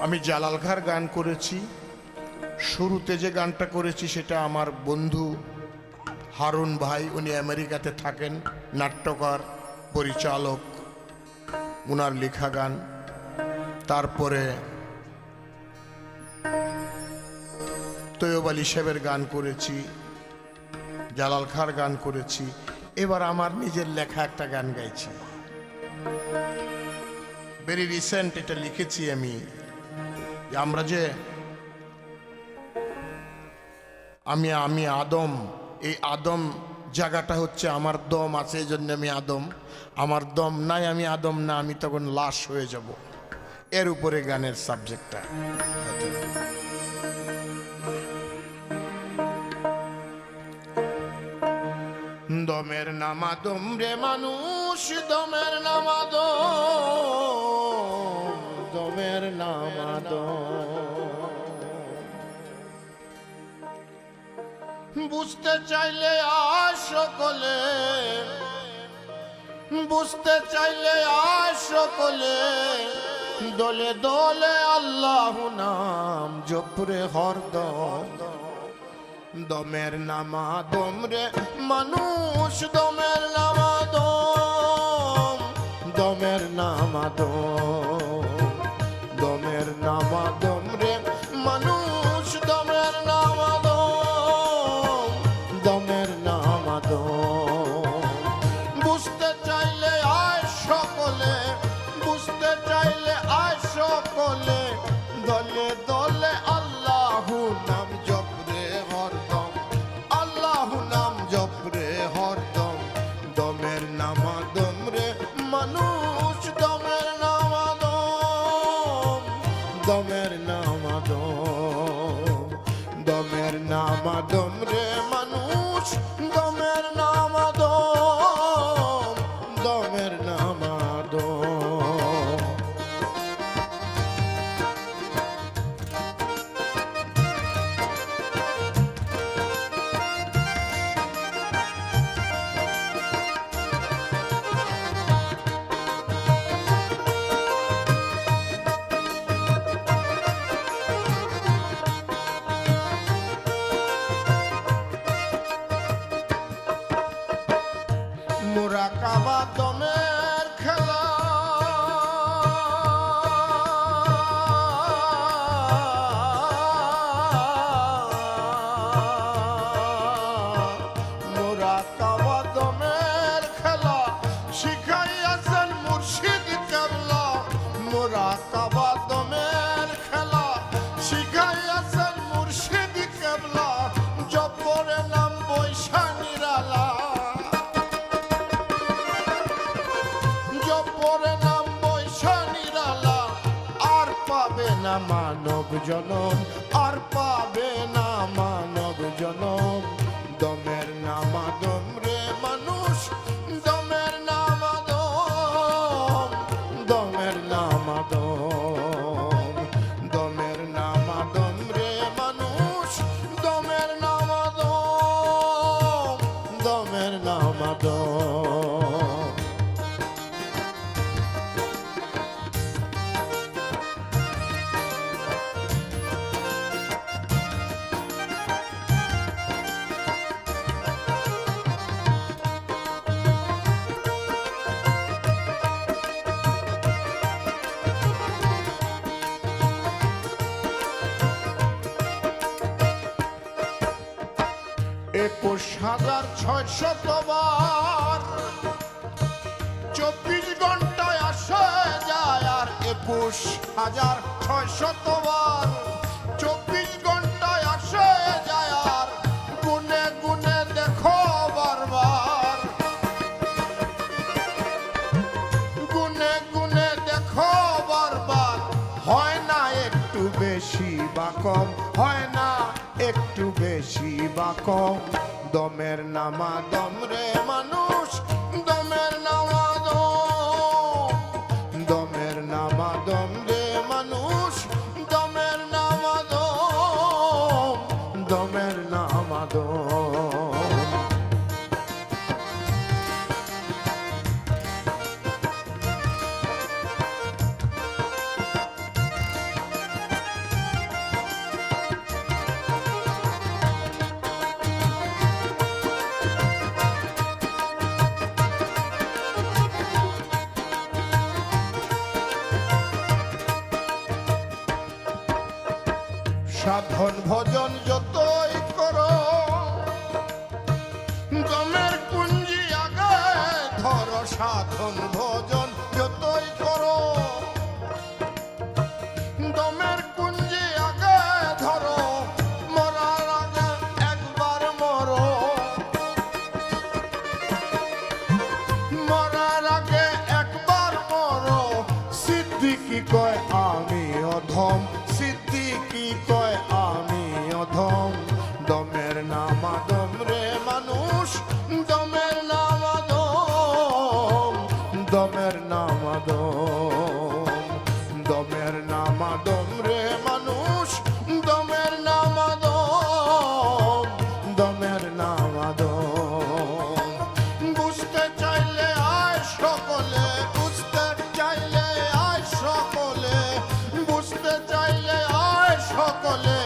আমি জালাল খার গান করেছি। শুরুতে যে গানটা করেছি সেটা আমার বন্ধু হারুন ভাই, উনি আমেরিকাতে থাকেন, নাট্যকার, পরিচালক, উনার লেখা গান। তারপরে তৈয়ব আলী সাহেবের গান করেছি, জালাল খার গান করেছি, এবার আমার নিজের লেখা একটা গান গাইছি। ভেরি রিসেন্ট এটা লিখেছি আমি। আমরা যে আমি আমি আদম, এই আদম জায়গাটা হচ্ছে আমার দম আছে এই জন্য আমি আদম। আমার দম নাই, আমি আদম না, আমি তখন লাশ হয়ে যাব। এর উপরে গানের সাবজেক্টটা দমের নামাদম রে মানুষ, দমের নামাদম দমের নামাদম। বুঝতে চাইলে আজ সকলে, বুঝতে চাইলে আজ সকলে, দলে দলে আল্লাহ নাম জপরে হরদম দমের নামা দম রে মানুষ দমের নামাদম দমের নামা দমের নামা দম রে মানুষ না মানব জনম আর পাবে না মানব জনম। দমের নামাদম একুশ হাজার ছয়শত বার চব্বিশ ঘন্টায় আসে যায় আর একুশ হাজার ছয়শত বার চব্বিশ ঘন্টায় আসে যায় আর গুনে গুনে দেখো বারবার। গুনে গুনে দেখো বারবার। হয় না একটু বেশি বা কম, হয় না একটু বেশি বা কম দমের নামা দম রে মানুষ। সাধন ভজন যতই করো দমের কুঞ্জি আগে ধর সাধন ভজন। gonna chocolate.